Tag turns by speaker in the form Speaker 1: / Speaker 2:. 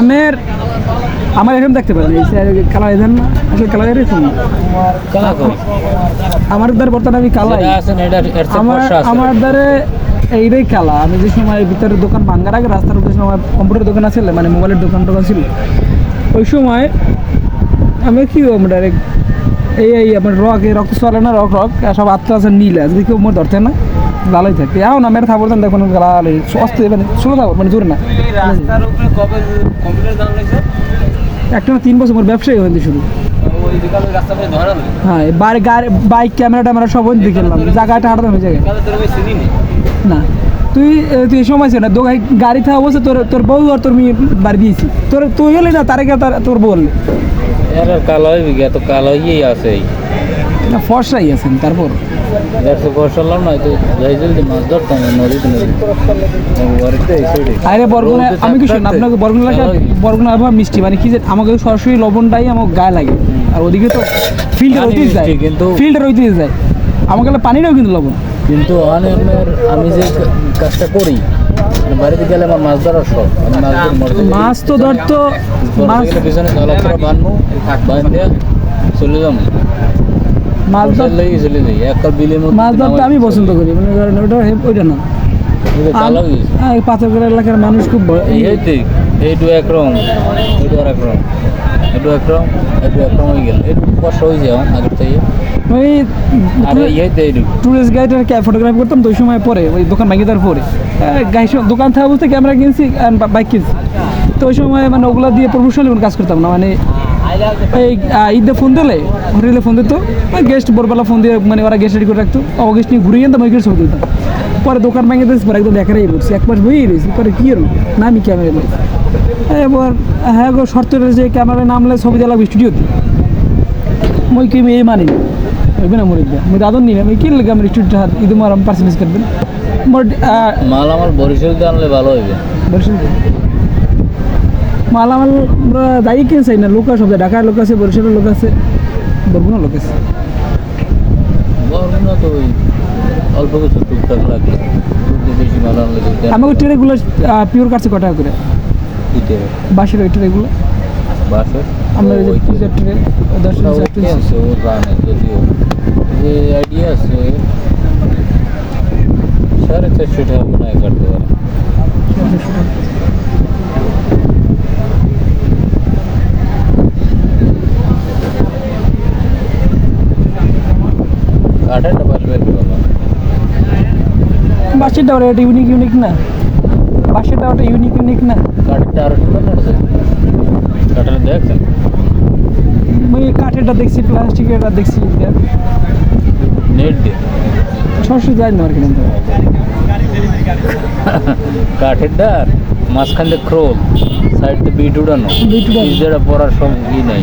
Speaker 1: আমের আমার এরকম দেখতে পারেন এই কালার এদের না আসলে কালার এরকম।
Speaker 2: কালা
Speaker 1: আমার দ্বারা বর্তমানে আমি কালাই। আমার আমার দ্বারে এইটাই কালা। আমি যে সময় ভিতরে দোকান ভাঙ্গার আগে রাস্তার উপরে সময় কম্পিউটার দোকান আছে মানে মোবাইলের দোকান টোকান ছিল ওই সময় আমি কি করব ডাইরেক্ট এই এই আমার রক এই রক্ত চলে না রক রক সব আত্মা আছে নীল। আছে দেখি মোর ধরতে না। লালাই থাকে এখন না মেরে থাকব দেখুন লাল অস্তে মানে থাকব মানে জোরে না
Speaker 2: রাস্তার উপরে কবে কম্পিউটার দাম লাগছে
Speaker 1: একটা না তিন বছর মোর ব্যবসায়ী হয়েছে
Speaker 2: নেই
Speaker 1: হ্যাঁ গাড়ি বাইক ক্যামেরা ট্যামেরা সব ওই দিকে জায়গাটা
Speaker 2: আমি নি
Speaker 1: তুই তুই সময় ছিল না দোকান গাড়ি থাকা তোর তোর বউ আর তোর মেয়ে বাড়ি দিয়েছি। তোর তুই হলি না তার আগে তার- বউ হলি।
Speaker 2: কালো গিয়া তো কালো আছে
Speaker 1: না ফর্সাই আছেন তারপর?
Speaker 2: একশো বসালাম না তো যাই জলদি মাছ ধরতাম নদীতে
Speaker 1: আরে বরগুনা আমি কি শুন আপনাকে বরগুনা এলাকা বরগুনা আবহাওয়া মিষ্টি মানে কি যে আমাকে সরাসরি লবণটাই আমার গায়ে লাগে। আর ওদিকে তো ফিল্টার
Speaker 2: পানি
Speaker 1: ওইতেই যায়
Speaker 2: কিন্তু-
Speaker 1: ফিল্টার ওইতেই যায় আমাকে পানিটাও কিন্তু লবণ।
Speaker 2: কিন্তু আমি যে কাজটা করি মানে বাড়িতে গেলে আমার মাছ ধরার শখ। মাছ ধরে
Speaker 1: তো ধরতো মাছ
Speaker 2: পিছনে পুরো বানবো চলে যাব।
Speaker 1: মাছ ধরতে আমি পছন্দ করি। মানে ধরেন ওটা ওইটা না। আর পাথরগড় এলাকার মানুষ খুব ব-
Speaker 2: এইটু একরকম এইটু আর একরকম এইটু একরকম এইটু একরকম হয়ে গেল। এইটু কষ্ট আগের থেকে।
Speaker 1: ওই
Speaker 2: এইটু।
Speaker 1: টুরিস্ট গাইডের ফটোগ্রাফি করতাম তো ওই সময় পরে ওই দোকান ভেঙে দেওয়ার পরে। দোকান থাকা বলতে ক্যামেরা কিনছি বাইক কিনছি। তো ওই সময় মানে ওগুলো দিয়ে প্রফেশনালি কাজ করতাম না মানে এই ঈদে ফোন দিলে? হোটেলে ফোন দিত। গেস্ট ভোরবেলা ফোন দিয়ে মানে ওরা গেস্ট রেডি করে রাখতো। ও গেস্ট নিয়ে ঘুরিয়ে ওই গেস্ট ছবি তুলতাম। পরে দোকান ভেঙে দিয়েছি পরে একদম দেখারাই পড়ছি এক মাস বইয়ে রয়েছি। পরে কী হলো না আমি ক্যামেরা এবার হ্যাঁ গো শর্ত রয়েছে ক্যামেরায় নামলে ছবি দেওয়া লাগবে স্টুডিওতে মই কি এই মানি ওইবে না মরিদ মই দাদন নিলাম আমি কি লাগে আমার স্টুডিও হাত ইদু মারাম পার্সেন্টেজ করবেন মোর
Speaker 2: মাল আমার বরিশাল দিয়ে আনলে ভালো হইবে।
Speaker 1: বরিশাল মালামাল আমরা যাই কিনে চাই না? লোক আছে ঢাকার লোক আছে বরিশালের লোক আছে বরগুনার লোক আছে।
Speaker 2: বরগুনা তো অল্প কিছু টুকটাক লাগে। দুধ বেশি মাল আনলে
Speaker 1: আমাকে ট্রেগুলো পিওর কাটছে কটা করে? বাসের ওই ট্রেগুলো
Speaker 2: বাসে
Speaker 1: আমরা ওই পিজার ট্রে দশ
Speaker 2: কি আছে ও যদিও। যে আইডিয়া আছে সাড়ে চারশো টাকা মনে হয় কাটতে পারে কাঠেরটা পারবে আর কি বলো
Speaker 1: বাসেরটা ওটা একটা ইউনিক ইউনিক না। বাসেরটা ওটা ইউনিক ইউনিক না।
Speaker 2: কাঠের দেখছেন?
Speaker 1: মই কাঠেরটা দেখছি প্লাস্টিকেরটা দেখছি।
Speaker 2: নেট দিয়ে।
Speaker 1: সরাসরি যাই না আর কি
Speaker 2: কাঠেরটা মাঝখান দিয়ে ক্রোল সাইড দিয়ে বিট উড়ানো।
Speaker 1: বিট উড়ানো।
Speaker 2: যেটা পড়ার সব ই নাই।